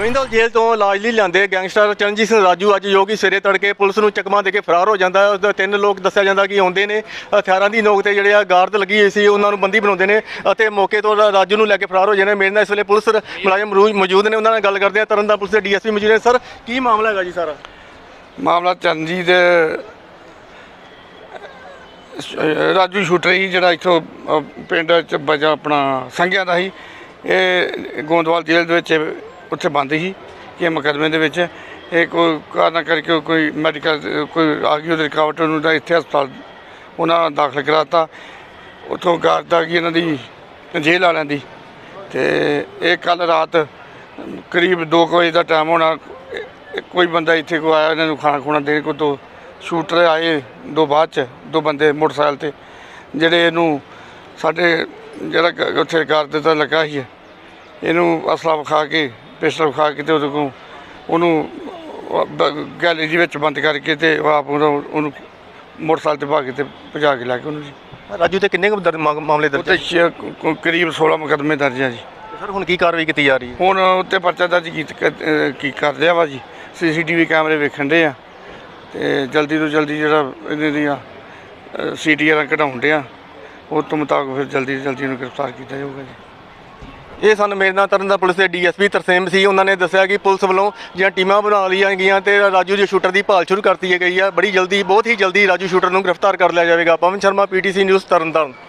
ਗੋਇੰਦਵਾਲ ਜੇਲ੍ਹ ਤੋਂ ਇਲਾਜ ਲਈ ਲਿਆਂਦੇ ਗੈਂਗਸਟਰ ਚਰਨਜੀਤ ਸਿੰਘ ਰਾਜੂ ਅੱਜ ਜੋ ਕਿ ਸਵੇਰੇ ਤੜਕੇ ਪੁਲਿਸ ਨੂੰ ਚਕਮਾ ਦੇ ਕੇ ਫਰਾਰ ਹੋ ਜਾਂਦਾ ਹੈ। ਉਸਦੇ ਤਿੰਨ ਲੋਕ ਦੱਸਿਆ ਜਾਂਦਾ ਕਿ ਆਉਂਦੇ ਨੇ। ਹਥਿਆਰਾਂ ਦੀ ਨੋਕ ਤੇ ਜਿਹੜੇ ਆ ਗਾਰਡ ਲੱਗੀ ਹੋਈ ਸੀ, ਉਹਨਾਂ ਨੂੰ ਬੰਦੀ ਬਣਾਉਂਦੇ ਨੇ ਅਤੇ ਮੌਕੇ ਤੋਂ ਰਾਜੂ ਨੂੰ ਲੈ ਕੇ ਫਰਾਰ ਹੋ ਜਾਂਦੇ ਨੇ। ਮੇਰੇ ਨਾਲ ਇਸ ਵੇਲੇ ਪੁਲਿਸ ਮੁਲਾਜ਼ਮ ਮੌਜੂਦ ਨੇ। ਉਹਨਾਂ ਨਾਲ ਗੱਲ ਕਰਦੇ ਆ ਤਰਨਤਾਰਨ ਪੁਲਿਸ ਦੇ ਡੀਐਸਪੀ ਮੌਜੂਦ ਨੇ। ਸਰ, ਕੀ ਮਾਮਲਾ ਹੈਗਾ ਜੀ ਸਾਰਾ? ਮਾਮਲਾ ਚਰਨਜੀਤ ਰਾਜੂ ਸ਼ੂਟਰ ਸੀ ਜਿਹੜਾ ਇੱਥੋਂ ਪਿੰਡ ਚ ਬਜਾ ਆਪਣਾ ਸੰਘਿਆ ਦਾ ਸੀ ਇਹ ਗੋਂਦਵਾਲ ਜੇਲ੍ਹ ਦੇ ਵਿੱਚ ਉੱਥੇ ਬੰਦ ਸੀ ਕਿ ਮੁਕੱਦਮੇ ਦੇ ਵਿੱਚ ਇਹ ਕੋਈ ਕਾਰਨ ਕਰਕੇ ਕੋਈ ਮੈਡੀਕਲ, ਕੋਈ ਆ ਗਈ ਉਹਦੀ ਰੁਕਾਵਟ, ਉਹਨੂੰ ਤਾਂ ਇੱਥੇ ਹਸਪਤਾਲ ਉਹਨਾਂ ਦਾਖਲ ਕਰਾਤਾ। ਉੱਥੋਂ ਗਾਰਡ ਆ ਗਈ ਇਹਨਾਂ ਦੀ, ਜੇਲ੍ਹ ਵਾਲਿਆਂ ਦੀ। ਤੇ ਇਹ ਕੱਲ ਰਾਤ ਕਰੀਬ 2 ਵਜੇ ਦਾ ਟਾਈਮ ਹੋਣਾ ਕੋਈ ਬੰਦਾ ਇੱਥੇ ਕੋ ਆਇਆ, ਇਹਨਾਂ ਨੂੰ ਖਾਣਾ ਖੁਣਾ ਦੇਣ ਕੋ ਤੋਂ ਸ਼ੂਟਰ ਆਏ ਦੋ ਬਾਅਦ ਚ, ਦੋ ਬੰਦੇ ਮੋਟਰਸਾਈਕਲ ਤੇ, ਜਿਹੜੇ ਇਹਨੂੰ ਸਾਡੇ ਜਿਹੜਾ ਉੱਥੇ ਕਰ ਦਿੱਤਾ ਲੱਗਾ ਸੀ। ਇਹਨੂੰ ਅਸਲਾ ਵਿਖਾ ਕੇ ਪਿਸਟਲ ਵਿਖਾ ਕੇ ਤੇ ਉਹਦੇ ਕੋ ਉਹਨੂੰ ਗੈਲਰੀ ਵਿੱਚ ਬੰਦ ਕਰਕੇ ਤੇ ਆਪ ਉਹਨੂੰ ਉਹਨੂੰ ਮੋਟਰਸਾਈਕਲ ਤੇ ਭਾ ਕੇ ਤੇ ਭਜਾ ਕੇ ਲੈ ਕੇ ਉਹਨੂੰ ਜੀ। ਰਾਜੂ ਤੇ ਕਿੰਨੇ ਕੁ ਦਰਜ ਮਾ- ਮਾਮਲੇ ਦਰਜ ਉੱਤੇ ਕ- ਕਰੀਬ 16 ਮੁਕੱਦਮੇ ਦਰਜ ਆ ਜੀ। ਸਰ ਹੁਣ ਕੀ ਕਾਰਵਾਈ ਕੀਤੀ ਜਾ ਰਹੀ ਹੈ? ਹੁਣ ਉੱਤੇ ਪਰਚਾ ਦਰਜ ਕੀਤ ਕ- ਅਹ ਕੀ ਕਰ ਲਿਆ ਵਾ ਜੀ। ਸੀਸੀਟੀਵੀ ਕੈਮਰੇ ਵੇਖਣ ਦੇ ਆ ਤੇ ਜਲਦੀ ਤੋਂ ਜਲਦੀ ਜਿਹੜਾ ਇਹਨਾਂ ਦੀਆਂ ਸੀਟੀਆਰ ਕਢਾਉਣ ਦੇ ਆ ਉਹ ਤੋਂ ਮੁਤਾਬਕ ਫਿਰ ਜਲਦੀ ਤੋਂ ਜਲਦੀ ਇਹਨੂੰ ਗ੍ਰਿਫਤਾਰ ਕੀਤਾ ਜਾਊਗਾ ਜੀ। ਇਹ ਸਨ ਮੇਰੇ ਨਾਲ ਤਰਨਤਾਰਨ ਪੁਲਿਸ ਦੇ ਡੀਐਸਪੀ ਤਰਸੇਮ ਸੀ, ਉਹਨਾਂ ਨੇ ਦੱਸਿਆ ਕਿ ਪੁਲਿਸ ਵੱਲੋਂ ਜਿਹੜੀਆਂ ਟੀਮਾਂ ਬਣਾ ਲਈਆਂ ਗਈਆਂ ਤੇ ਰਾਜੂ ਦੇ ਸ਼ੂਟਰ ਦੀ ਭਾਲ ਸ਼ੁਰੂ ਕਰਤੀ ਗਈ ਆ। ਬੜੀ ਜਲਦੀ, ਬਹੁਤ ਹੀ ਜਲਦੀ ਰਾਜੂ ਸ਼ੂਟਰ ਨੂੰ ਗ੍ਰਿਫਤਾਰ ਕਰ ਲਿਆ ਜਾਵੇਗਾ। Pawan Sharma, PTC news Tarn Taran